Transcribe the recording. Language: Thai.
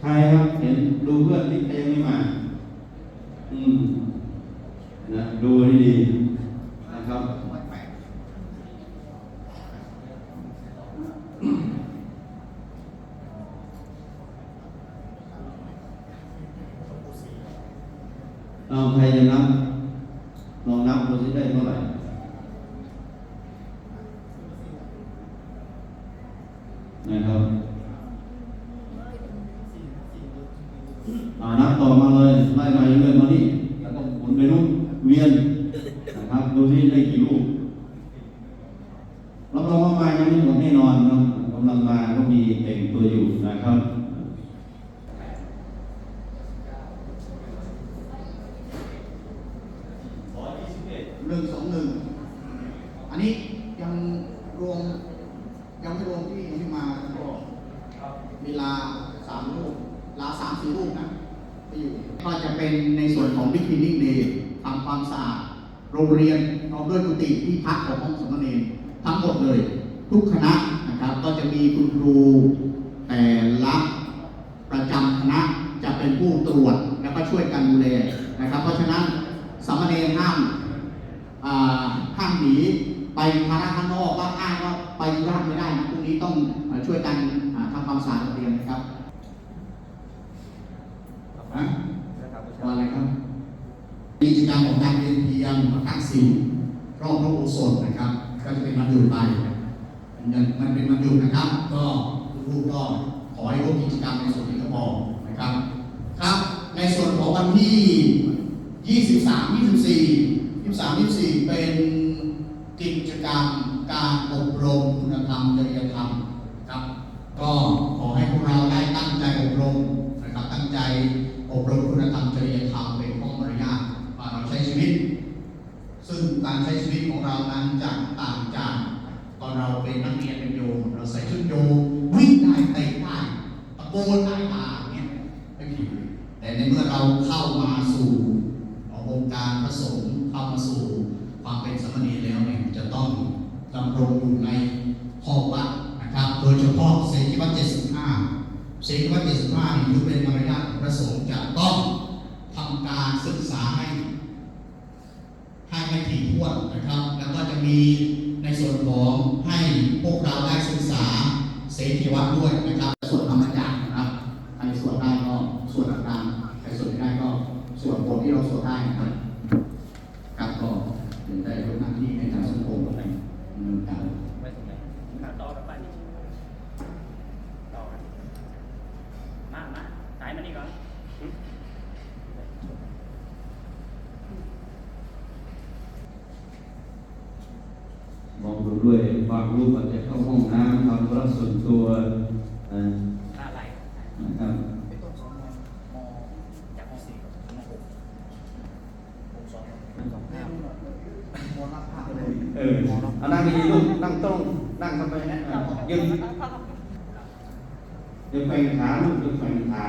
ใครครับเห็นดูเพื่อนที่ใครยังไม่มา อืมนะดูให้ดีนะครับเอาใครจะนับลองนับดูสิได้เท่าไหร่นะครับเอา นับต่อมาเลยไล่มาเรื่อยมานี่แล้วก็หมุนไปนู่นเวียนนะครับดูที่ได้กี่ลูกรับรองว่ามายังไม่หมดแน่นอนนะกำลังมาก็มีแต่งตัวอยู่นะครับหนึ่งสองหนึ่งอันนี้ยังรวมยังไม่รวมที่ยังไม่มาก็เวลาสามลูก ลาสามสี่ลูกนะไปอยู่ก็จะเป็นในส่วนของ Big Cleaning Day ทำความสะอาดโรงเรียนพร้อมด้วยกุฏิที่พักของห้องสมณเณรทั้งหมดเลย ทุกคณะนะครับก็จะมีคุณครูแต่ละประจำคณะจะเป็นผู้ตรวจแล้วก็ช่วยกันดูแลนะครับ เพราะฉะนั้นสมเณรห้ามห้ามหนีไปภาระข้างนอกว่าอ้างว่าไปที่บ้านไม่ได้นะพรุ่งนี้ต้องช่วยกันอ่าทำความสะอาดโรงเรียนนะครับฮะว่าอะไรครับ กิจกรรมของการเรียนเพียงประการสี่รอบพระอุโบสถนะครับ ก็จะเป็นวันหยุดไปมันมันเป็นวันหยุดนะครับ ก็ลูกก็ขอให้ร่วมกิจกรรมในส่วนนี้ก็พอนะครับ ครับ ในส่วนของวันที่ 23 24 23 24 เป็นกิจกรรมการอบรมคุณธรรมจริยธรรมครับ ก็ขอให้พวกเราได้ตั้งใจอบรมนะครับตั้งใจอบรมคุณธรรมจริยธรรมเป็นข้อมารยาทว่า เราใช้ชีวิต ซึ่งการใช้ชีวิตของเรานั้นจะต่างจากตอนเราเป็นนักเรียนเป็นโยมเราใส่ชุดโยมวิ่งได้เตะได้ตะโกนได้มาเงี้ยไม่ผิดแต่ในเมื่อเราเข้ามาสู่องค์การพระสงฆ์เข้ามาสู่ความเป็นสมณรแล้วเนี่ยจะต้องดำรงอยู่ในข้อวัดนะครับ โดยเฉพาะเสกีวัต75เสกีวัต75นี่ถือเป็นมารยาทของพระสงฆ์จะต้องทำการศึกษาให้ให้ให้ ถ้วนนะครับ แล้วก็จะมีในส่วนของให้พวกเราได้ศึกษาเศรษฐีวัดด้วยนะครับ ส่วนธรรมจักรนะครับใครสวดได้ก็สวดตามใครสวดไม่ได้ก็สวดบทที่เราสวดได้นะครับก็เป็นได้ยกหน้าที่ให้ทางสังคมไปดำเนินการ ไปตรงไหนขาต่อกับบ้านนี่ต่อกันมามาสายมานี่ก่อนหึ มองดูด้วยบางรูปอาจจะเข้าห้องน้ำทำธุระส่วนตัวนะหน้าไหลนะครับจากห้องสี่กับห้องหกหกสองสองห้าเออเอานั่งดีๆลูกนั่งตรงนั่งเข้าไปนะอะยืนยืนแขว่งขาลูกยืนแขว่งขา